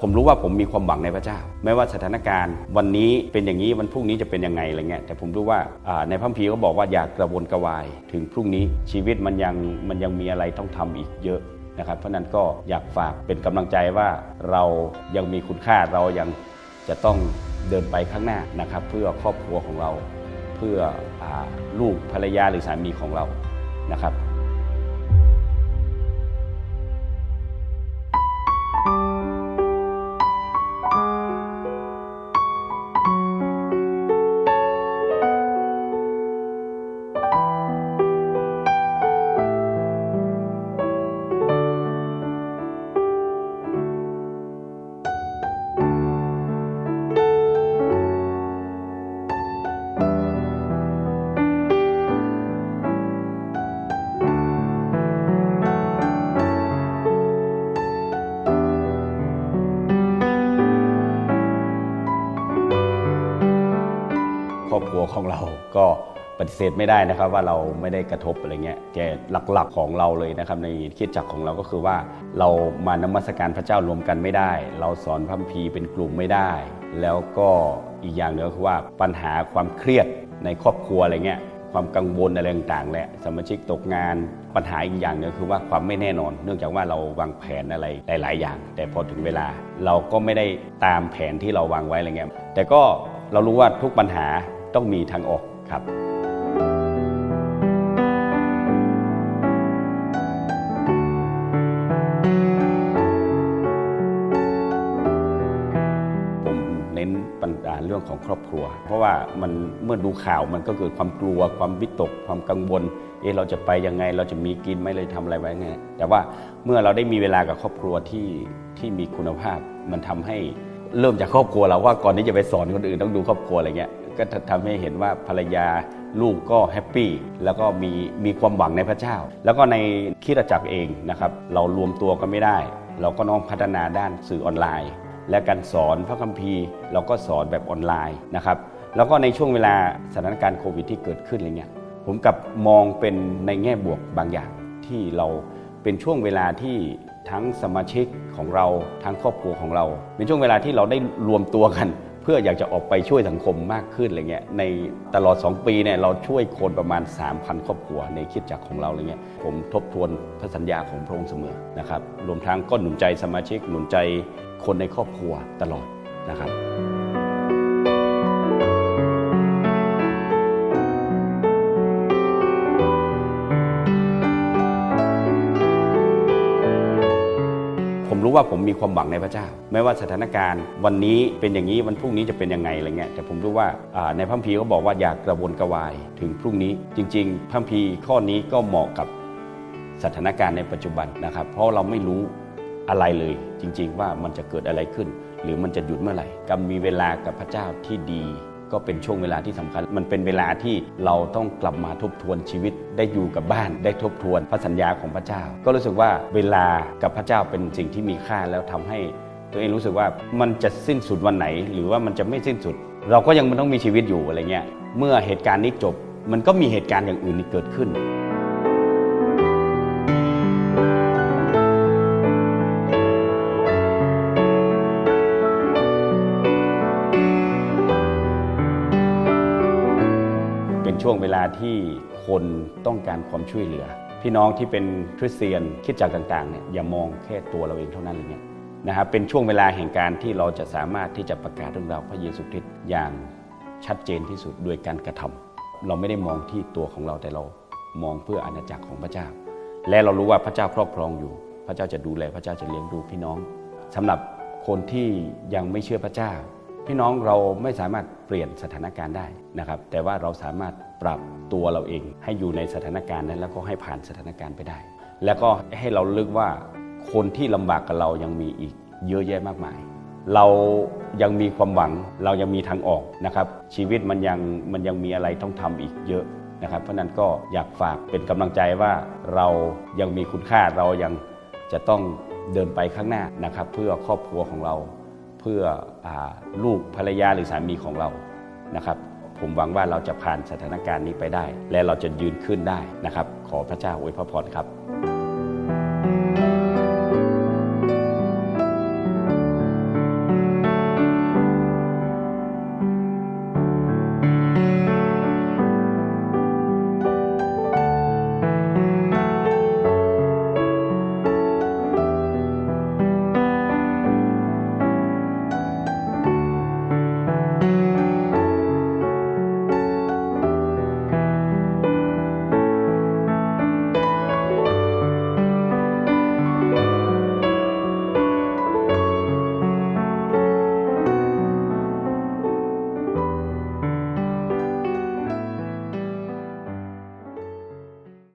ผมรู้ว่าผมมีความหวังในพระเจ้า ไม่ว่าสถานการณ์ วันนี้เป็นอย่างนี้วันพรุ่งนี้จะเป็นยังไงอะไรเงี้ยแต่ผมรู้ว่าในพระคัมภีร์ก็บอกว่าอย่ากระวนกระวาย ถึงพรุ่งนี้ชีวิตมันยังมันยังมีอะไรต้องทำอีกเยอะนะครับเพราะนั้นก็อยากฝากเป็นกำลังใจว่าเรายังมีคุณค่าเรายังจะต้องเดินไปข้างหน้านะครับ เพื่อครอบครัวของเรา เพื่ออลูกภรรยาหรือสามีของเรานะครับ ครอบครัวของเราก็ปฏิเสธไม่ได้นะครับว่าเราไม่ได้กระทบอะไรเงี้ยแต่หลักๆของเราเลยนะครับในคิดจักของเราก็คือว่าเรามานมัสการพระเจ้ารวมกันไม่ได้ เราสอนพระคัมภีร์เป็นกลุ่มไม่ได้ แล้วก็อีกอย่างหนึ่งก็คือว่าปัญหาความเครียดในครอบครัวอะไรเงี้ยความกังวลอะไรต่างๆแหละสมาชิกตกงานปัญหาอีกอย่างหนึงคือว่าความไม่แน่นอน เนื่องจากว่าเราวางแผนอะไรหลาย ๆ อย่าง แต่พอถึงเวลาเราก็ไม่ได้ตามแผนที่เราวางไว้อะไรเงี้ยแต่ก็เรารู้ว่าทุกปัญหา ต้องมีทางออกครับผมเน้นปัญหาเรื่องของครอบครัว เพราะว่ามันเมื่อดูข่าวมันก็เกิดความกลัว ความวิตก ความกังวล เอะเราจะไปยังไง เราจะมีกินไหมเลยทำอะไรไว้ไง แต่ว่าเมื่อเราได้มีเวลากับครอบครัวที่ที่มีคุณภาพ มันทำให้เริ่มจากครอบครัวเราว่าก่อนที่จะไปสอนคนอื่นต้องดูครอบครัวอะไรเงี้ย ก็ทำให้เห็นว่าภรรยาลูกก็แฮปปี้แล้วก็มีมีความหวังในพระเจ้า แล้วก็ในคิดจักรเองนะครับ เรารวมตัวกันไม่ได้ เราก็น้องพัฒนาด้านสื่อออนไลน์ และการสอนพระคัมภีร์ เราก็สอนแบบออนไลน์นะครับแล้วก็ในช่วงเวลาสถานการณ์โควิดที่เกิดขึ้นอะไรเงี้ยผมกับมองเป็นในแง่บวกบางอย่างที่เราเป็นช่วงเวลาที่ทั้งสมาชิกของเราทั้งครอบครัวของเรา เป็นช่วงเวลาที่เราได้รวมตัวกัน พื่ออยากจะออกไปช่วยสังคมมากขึ้นอะไรเงี้ยในตลอด 2 ปีเนี่ยเราช่วยคนประมาณ 3,000 ครอบครัวในคิดจักรของเราอะไรเงี้ยผมทบทวนพระสัญญาของพระองค์เสมอนะครับรวมทั้งก็หนุนใจสมาชิกหนุนใจคนในครอบครัวตลอดนะครับ ว่าผมมีความหวังในพระเจ้า ไม่ว่าสถานการณ์ วันนี้เป็นอย่างนี้วันพรุ่งนี้จะเป็นยังไงอะไรเงี้ยแต่ผมรู้ว่าในพระคัมภีร์ก็บอกว่าอยากกระวนกระวายถึงพรุ่งนี้ จริง ๆพระคัมภีข้อนี้ก็เหมาะกับสถานการณ์ในปัจจุบันนะครับ เพราะเราไม่รู้อะไรเลย จริง ๆ ว่ามันจะเกิดอะไรขึ้น หรือมันจะหยุดเมื่อไหร่การมีเวลากับพระเจ้าที่ดี ก็เป็นช่วงเวลาที่สำคัญ มันเป็นเวลาที่เราต้องกลับมาทบทวนชีวิต ได้อยู่กับบ้าน ได้ทบทวนพระสัญญาของพระเจ้า ก็รู้สึกว่าเวลากับพระเจ้าเป็นสิ่งที่มีค่าแล้วทำให้ ตัวเองรู้สึกว่ามันจะสิ้นสุดวันไหน หรือว่ามันจะไม่สิ้นสุด เราก็ยังมันต้องมีชีวิตอยู่อะไรเงี้ย เมื่อเหตุการณ์นี้จบ มันก็มีเหตุการณ์อย่างอื่นเกิดขึ้น ช่วงเวลาที่คนต้องการความช่วยเหลือ พี่น้องที่เป็นคริสเตียนคิดจากต่างๆเนี่ยอย่ามองแค่ตัวเราเองเท่านั้นเลยเนี่ยนะครับเป็นช่วงเวลาแห่งการที่เราจะสามารถที่จะประกาศเรื่องราวพระเยซูคริสต์อย่างชัดเจนที่สุดโดยการกระทำเราไม่ได้มองที่ตัวของเราแต่เรามองเพื่ออาณาจักรของพระเจ้า และเรารู้ว่าพระเจ้าครอบครองอยู่ พระเจ้าจะดูแลพระเจ้าจะเลี้ยงดูพี่น้องสำหรับคนที่ยังไม่เชื่อพระเจ้า พี่น้องเราไม่สามารถเปลี่ยนสถานการณ์ได้นะครับ แต่ว่าเราสามารถปรับตัวเราเอง ให้อยู่ในสถานการณ์นั้นแล้วก็ให้ผ่านสถานการณ์ไปได้ แล้วก็ให้เราลึกว่าคนที่ลำบากกับเรายังมีอีกเยอะแยะมากมาย เรายังมีความหวังเรายังมีทางออกนะครับ ชีวิตมันยังมันยังมีอะไรต้องทำอีกเยอะนะครับ เพราะนั้นก็อยากฝากเป็นกำลังใจว่าเรายังมีคุณค่าเรายังจะต้องเดินไปข้างหน้านะครับ เพื่อครอบครัวของเรา พื่ออลูกภรรยาหรือสามีของเรานะครับผมหวังว่าเราจะผ่านสถานการณ์นี้ไปได้ และเราจะยืนขึ้นได้นะครับ ขอพระเจ้าอวยพระพรครับ